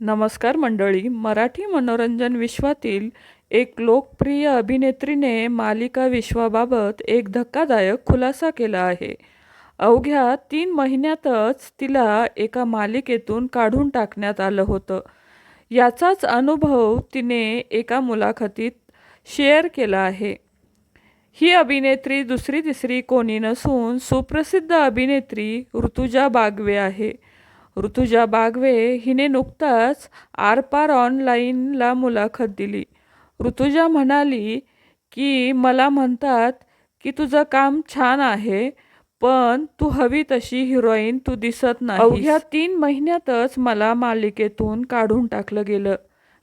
नमस्कार मंडळी मराठी मनोरंजन विश्वातील एक लोकप्रिय अभिनेत्रीने मालिका विश्वाबाबत एक धक्कादायक खुलासा केला आहे. अवघ्या तीन महिन्यातच तिला एका मालिकेतून काढून टाकण्यात आलं होतं. याचाच अनुभव तिने एका मुलाखतीत शेअर केला आहे. ही अभिनेत्री दुसरी तिसरी कोणी नसून सुप्रसिद्ध अभिनेत्री ऋतुजा बागवे आहे. ऋतुजा बागवे हिने नुकताच आरपार ऑनलाईनला मुलाखत दिली. ऋतुजा म्हणाली की मला म्हणतात की तुझं काम छान आहे पण तू हवी तशी हिरोईन तू दिसत नाही अवघ्या तीन महिन्यातच मला मालिकेतून काढून टाकलं गेलं.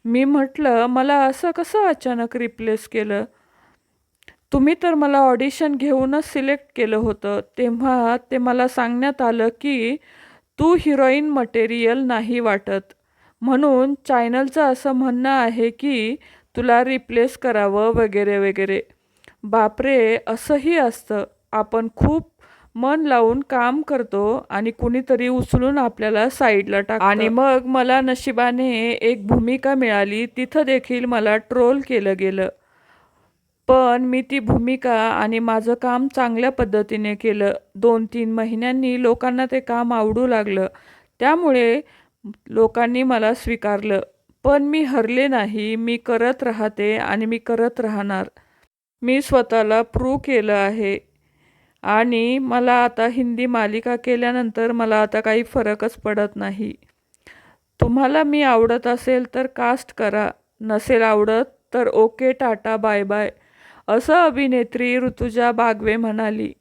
मी म्हटलं मला असं कसं अचानक रिप्लेस केलं? तुम्ही तर मला ऑडिशन घेऊनच सिलेक्ट केलं होतं. तेव्हा ते मला सांगण्यात आलं की तू हिरोईन मटेरियल नाही वाटत. म्हणून चायनलचं असं म्हणणं आहे की तुला रिप्लेस करावं वगैरे वगैरे. बापरे असंही असतं. आपण खूप मन लावून काम करतो आणि कुणीतरी उचलून आपल्याला साईडला टाक आणि मग मला नशिबाने एक भूमिका मिळाली. तिथं देखील मला ट्रोल केलं गेलं. पण मी ती भूमिका आणि माझं काम चांगल्या पद्धतीने केलं. दोन तीन महिन्यांनी लोकांना ते काम आवडू लागलं. त्यामुळे लोकांनी मला स्वीकारलं. पण मी हरले नाही. मी करत राहते आणि मी करत राहणार. मी स्वतःला प्रूव्ह केलं आहे. आणि मला आता हिंदी मालिका केल्यानंतर मला आता काही फरकच पडत नाही. तुम्हाला मी आवडत असेल तर कास्ट करा. नसेल आवडत तर ओके टाटा बाय बाय असं अभिनेत्री ऋतुजा बागवे म्हणाली.